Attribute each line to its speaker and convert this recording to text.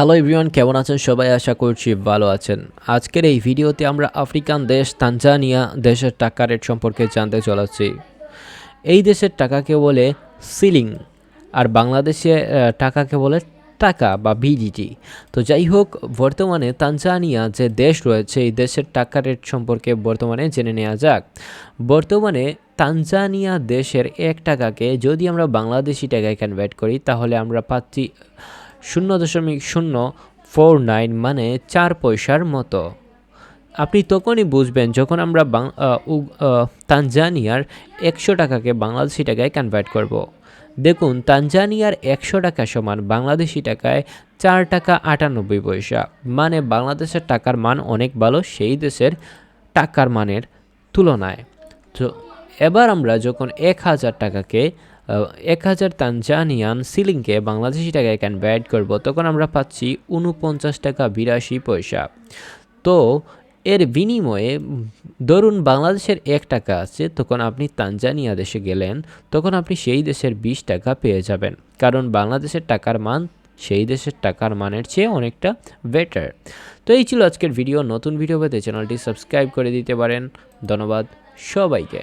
Speaker 1: Hello everyone কেমন আছেন? সবাই আশা করছি ভালো আছেন। আজকের এই ভিডিওতে আমরা আফ্রিকান দেশ তানজানিয়া দেশের টাকা রেট সম্পর্কে জানতে চলেছি। এই দেশের টাকাকে বলে সিলিং, আর বাংলাদেশে টাকাকে বলে টাকা বা বিজিটি তো যাই হোক, বর্তমানে তানজানিয়া যে দেশ রয়েছে, এই দেশের টাকা রেট সম্পর্কে বর্তমানে জেনে নেওয়া যাক। বর্তমানে তানজানিয়া দেশের এক টাকাকে যদি আমরা বাংলাদেশি টাকায় কনভার্ট করি, তাহলে আমরা পাচ্ছি শূন্য দশমিক শূন্য ফোর নাইন মানে চার পয়সার মতো। আপনি তখনই বুঝবেন যখন আমরা তানজানিয়ার একশো টাকাকে বাংলাদেশি টাকায় কনভার্ট করব। দেখুন, তানজানিয়ার একশো টাকা সমান বাংলাদেশি টাকায় চার টাকা আটানব্বই পয়সা। মানে বাংলাদেশের টাকার মান অনেক ভালো, সেই দেশের টাকার মানের তুলনায়। তো এবার আমরা যখন এক হাজার টাকাকে এক হাজার তানজানিয়ান সিলিংকে বাংলাদেশি টাকায় কনভার্ট করব, তখন আমরা পাচ্ছি উনপঞ্চাশ টাকা বিরাশি পয়সা। তো এর বিনিময়ে ধরুন বাংলাদেশের এক টাকা আছে, তখন আপনি তানজানিয়া দেশে গেলেন, তখন আপনি সেই দেশের বিশ টাকা পেয়ে যাবেন। কারণ বাংলাদেশের টাকার মান, সেই দেশের টাকার মানের চেয়ে অনেকটা বেটার তো এই ছিল আজকের ভিডিও। নতুন ভিডিও পেতে চ্যানেলটি সাবস্ক্রাইব করে দিতে পারেন। ধন্যবাদ সবাইকে।